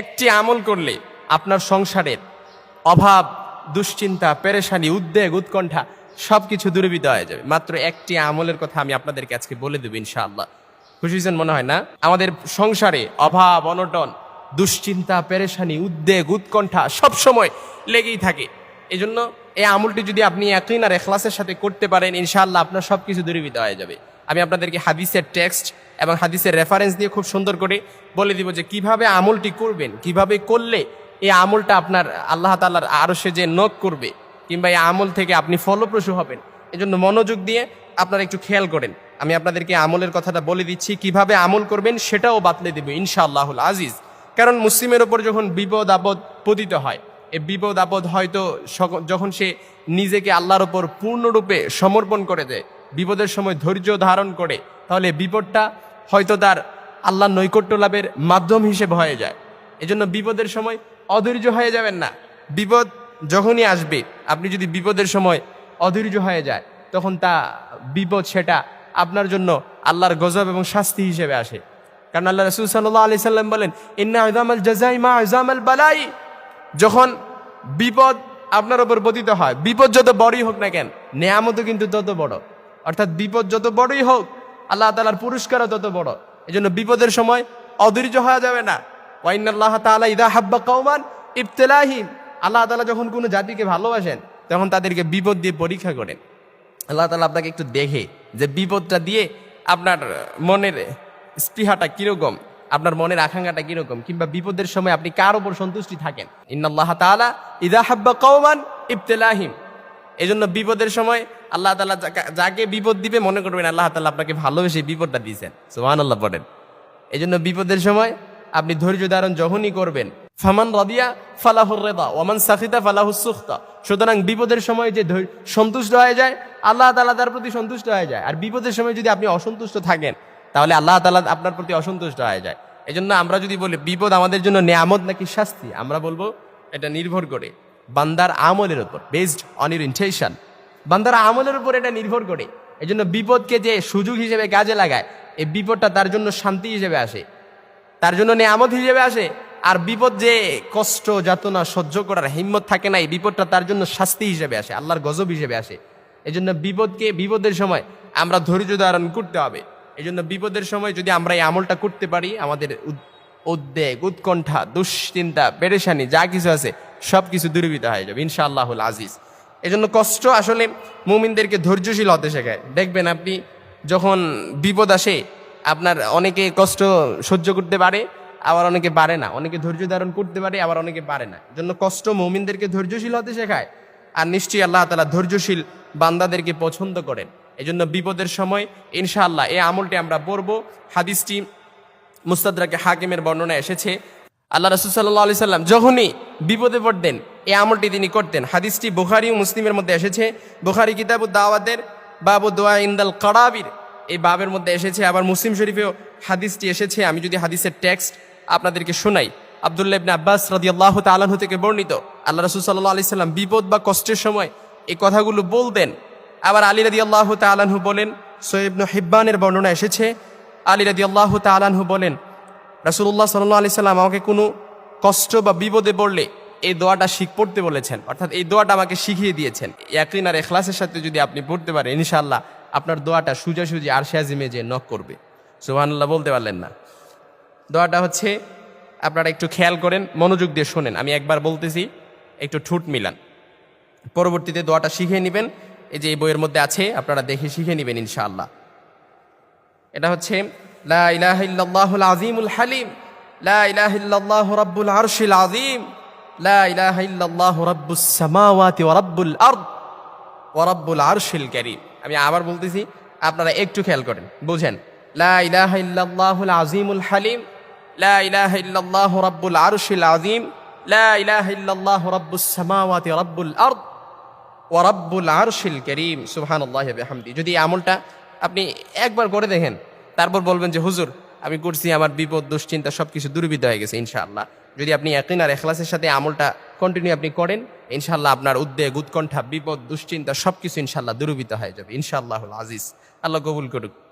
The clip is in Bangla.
একটি আমল করলে আপনার সংসারের অভাব, দুশ্চিন্তা, পেরেশানি, উদ্বেগ, উৎকণ্ঠা সব কিছু দূরীভূত হয়ে যাবে। মাত্র একটি আমলের কথা আমি আপনাদেরকে আজকে বলে দেবো ইনশাআল্লাহ। খুশি হয়েছেন মনে হয় না? আমাদের সংসারে অভাব, অনটন, দুশ্চিন্তা, পেরেশানি, উদ্বেগ, উৎকণ্ঠা সব সময় লেগেই থাকে। এই জন্য এই আমলটি যদি আপনি একই আর এখলাসের সাথে করতে পারেন, ইনশাআল্লাহ আপনার সব কিছু দূরীভূত হয়ে যাবে। আমি আপনাদেরকে হাদিসের টেক্সট এবং হাদিসের রেফারেন্স দিয়ে খুব সুন্দর করে বলে দিব যে কীভাবে আমলটি করবেন, কীভাবে করলে এই আমলটা আপনার আল্লাহ তাল্লাহর আরও সে যে নখ করবে, কিংবা এই আমল থেকে আপনি ফলপ্রসূ হবেন, এজন্য মনোযোগ দিয়ে আপনারা একটু খেয়াল করেন। আমি আপনাদেরকে আমলের কথাটা বলে দিচ্ছি, কীভাবে আমল করবেন সেটাও বাতলে দেবে ইনশাআল্লাহুল আজিজ। কারণ মুসলিমের ওপর যখন বিপদ আপদ পতিত হয়, এই বিপদ আপদ হয়তো যখন সে নিজেকে আল্লাহর ওপর পূর্ণরূপে সমর্পণ করে দেয় বিপদের সময় ধৈর্য ধারণ করে, তাহলে বিপদটা হয়তো তার আল্লাহর নৈকট্য লাভের মাধ্যম হিসেবে হয়ে যায়। এজন্য বিপদের সময় অধৈর্য হয়ে যাবেন না। বিপদ যখনই আসবে, আপনি যদি বিপদের সময় অধৈর্য হয়ে যায়, তখন তা বিপদ সেটা আপনার জন্য আল্লাহর গজব এবং শাস্তি হিসেবে আসে। কারণ আল্লাহ রসুল সাল্লাহ আলি সাল্লাম বলেন, ইন্না আজামাল জাজাই মা আজামাল বালাই। যখন বিপদ আপনার ওপর পতিত হয়, বিপদ যত বড়ই হোক না কেন, নেয়ামতও কিন্তু তত বড়। অর্থাৎ বিপদ যত বড়ই হোক, আল্লাহ তালার পুরস্কারও তত বড়। এই জন্য বিপদের সময় অধৈর্য হওয়া যাবে না। ওয়াইন আল্লাহ তালা ইদা হাব্বা কৌমান ইবতেলাহিম আল্লাহ তালা যখন কোনো জাতিকে ভালোবাসেন, তখন তাদেরকে বিপদ দিয়ে পরীক্ষা করেন। আল্লাহ তালা আপনাকে একটু দেখে যে বিপদটা দিয়ে আপনার মনের স্পৃহাটা কীরকম, আপনার মনের আকাঙ্ক্ষাটা কীরকম, কিংবা বিপদের সময় আপনি কার ওপর সন্তুষ্টি থাকেন। ইন্নাল্লাহ তাআলা ইদা হাব্বা কওমান ইবতিলাহিম এই জন্য বিপদের সময় আল্লাহ তালা যাকে- বিপদ দিবে মনে করবেন আল্লাহ তালা আপনাকে ভালোবেসে বিপদটা দিয়েছেন। সুবহানাল্লাহ পড়েন। এই জন্য বিপদের সময় আপনি ধৈর্য ধারণ যখনই করবেন, ফামান রাদিয়া ফালাহুর রেদা ওমান সাখিতা ফালাহুস সুখতা। সুতরাং বিপদের সময় যে সন্তুষ্ট হয়ে যায়, আল্লাহ তাআলা তার প্রতি সন্তুষ্ট হয়ে যায়। আর বিপদের সময় যদি আপনি অসন্তুষ্ট থাকেন, তাহলে আল্লাহ তালা আপনার প্রতি অসন্তুষ্ট হয়ে যায়। এই জন্য আমরা যদি বলি, বিপদ আমাদের জন্য নেয়ামত নাকি শাস্তি? আমরা বলব, এটা নির্ভর করে। বান্দার আমলের উপর বেসড অন ইউর ইন্টেনশন বান্দার আমলের উপর এটা নির্ভর করে। এই জন্য বিপদকে যে সুযোগ হিসেবে কাজে লাগায়, এই বিপদটা তার জন্য শান্তি হিসেবে আসে। তার জন্য নেয়ামত হিসেবে আসে। আর বিপদ যে কষ্ট, যাতনা, সহ্য করার হিম্মত থাকে না, এই বিপদটা তার জন্য শাস্তি হিসেবে আসে, আল্লাহর গজব হিসেবে আসে। এই জন্য বিপদকে বিপদের সময় আমরা ধৈর্য ধারণ করতে হবে। এই জন্য বিপদের সময় যদি আমরা এই আমলটা করতে পারি, আমাদের উদ্বেগ, উৎকণ্ঠা, দুশ্চিন্তা, পেরেশানি, যা কিছু আছে সব কিছু দূরীভূত হয়ে যাবে, ইনশাআল্লাহুল আজিজ। এজন্য কষ্ট আসলে মুমিনদেরকে ধৈর্যশীল হতে শেখায়। দেখবেন আপনি যখন বিপদ আসে, আপনার অনেকে কষ্ট সহ্য করতে পারে, আবার অনেকে পারে না। অনেকে ধৈর্য ধারণ করতে পারে, আবার অনেকে পারে না। জন্য কষ্ট মুমিনদেরকে ধৈর্যশীল হতে শেখায়। আর নিশ্চয়ই আল্লাহ তালা ধৈর্যশীল বান্দাদেরকে পছন্দ করেন। এজন্য বিপদের সময়, ইনশাআল্লাহ, এই আমলটি আমরা পড়ব। হাদিসটি মুস্তাদরাকে হাকিমের বর্ণনা এসেছে আল্লাহ রসুল সাল্লাহ আলি সাল্লাম যখনই বিপদে পড়তেন, এই আমলটি তিনি করতেন। হাদিসটি বুখারি মুসলিমের মধ্যে এসেছে। বুখারি কিতাবু দাওয়াতের বাবু দোয়া ইন্দাল কড়াবির এই বাবের মধ্যে এসেছে। আবার মুসলিম শরীফেও হাদিসটি এসেছে। আমি যদি হাদিসের টেক্সট আপনাদেরকে শোনাই, আবদুল্লাহ ইবনে আব্বাস রাদিয়াল্লাহু তাআলাহু থেকে বর্ণিত, আল্লাহ রাসূল সাল্লাল্লাহু আলাইহি সাল্লাম বিপদ বা কষ্টের সময় এই কথাগুলো বলতেন। আবার আলী রাদিয়াল্লাহু তাআলাহু বলেন সোয়েব ইবনে হিব্বানের বর্ণনা এসেছে। আলী রাদিয়াল্লাহু তাআলাহু বলেন রাসূলুল্লাহ সাল্লাল্লাহু আলি সাল্লাম আমাকে কোনো কষ্ট বা বিপদে পড়লে এই দোয়াটা শিখ পড়তে বলেছেন। অর্থাৎ এই দোয়াটা আমাকে শিখিয়ে দিয়েছেন। ইয়াকিন আর এখলাসের সাথে যদি আপনি পড়তে পারেন, ইনশাআল্লাহ আপনার দোয়াটা সুজাসুজি আর শাজিমে যে নক করবে। সুবহানাল্লাহ, বলতে পারলেন না। দোয়াটা হচ্ছে, আপনারা একটু খেয়াল করেন, মনোযোগ দিয়ে শোনেন। আমি একবার বলতেছি, একটু ঠুট মিলান। পরবর্তীতে দোয়াটা শিখে নেবেন। এই যে এই বইয়ের মধ্যে আছে, আপনারা দেখে শিখে নেবেন, ইনশাআল্লাহ। এটা হচ্ছে লা ইলাহা ইল্লাল্লাহুল আযীমুল হালিম, লা ইলাহা ইল্লাল্লাহু রাব্বুল আরশিল আযীম, লা ইলাহা ইল্লাল্লাহু রাব্বুস সামাওয়াতি ওয়া রাব্বুল আরদ ওয়া রাব্বুল আমি আবার বলতেছি, আপনারা একটু খেয়াল করেন, বুঝেন। লা ইলাহা ইল্লাল্লাহুল আযীমুল হালিম, লা ইলাহা ইল্লাল্লাহু রাব্বুল আরশিল আযীম, লা ইলাহা ইল্লাল্লাহু রাব্বুস সামাওয়াতি ওয়া রাব্বুল আরদ ওয়ারাব্বুল আরশিল করিম। সুবহানাল্লাহি ওয়া যদি আমলটা আপনি একবার করে দেখেন তারপর বলবেন যে, হুজুর, আমি করছি, আমার বিপদ, দুশ্চিন্তা সব কিছু দুর্বিধ হয়ে গেছে, ইনশাআল্লাহ। যদি আপনি একই আর এখলাসের সাথে আমলটা কন্টিনিউ আপনি করেন ইনশাল্লাহ আপনার উদ্বেগ, উৎকণ্ঠা, বিপদ, দুশ্চিন্তা সব কিছু ইনশাল্লাহ দুর্বিত হয়ে যাবে, ইনশাআল্লাহুল আজিজ। আল্লাহ কবুল করুক।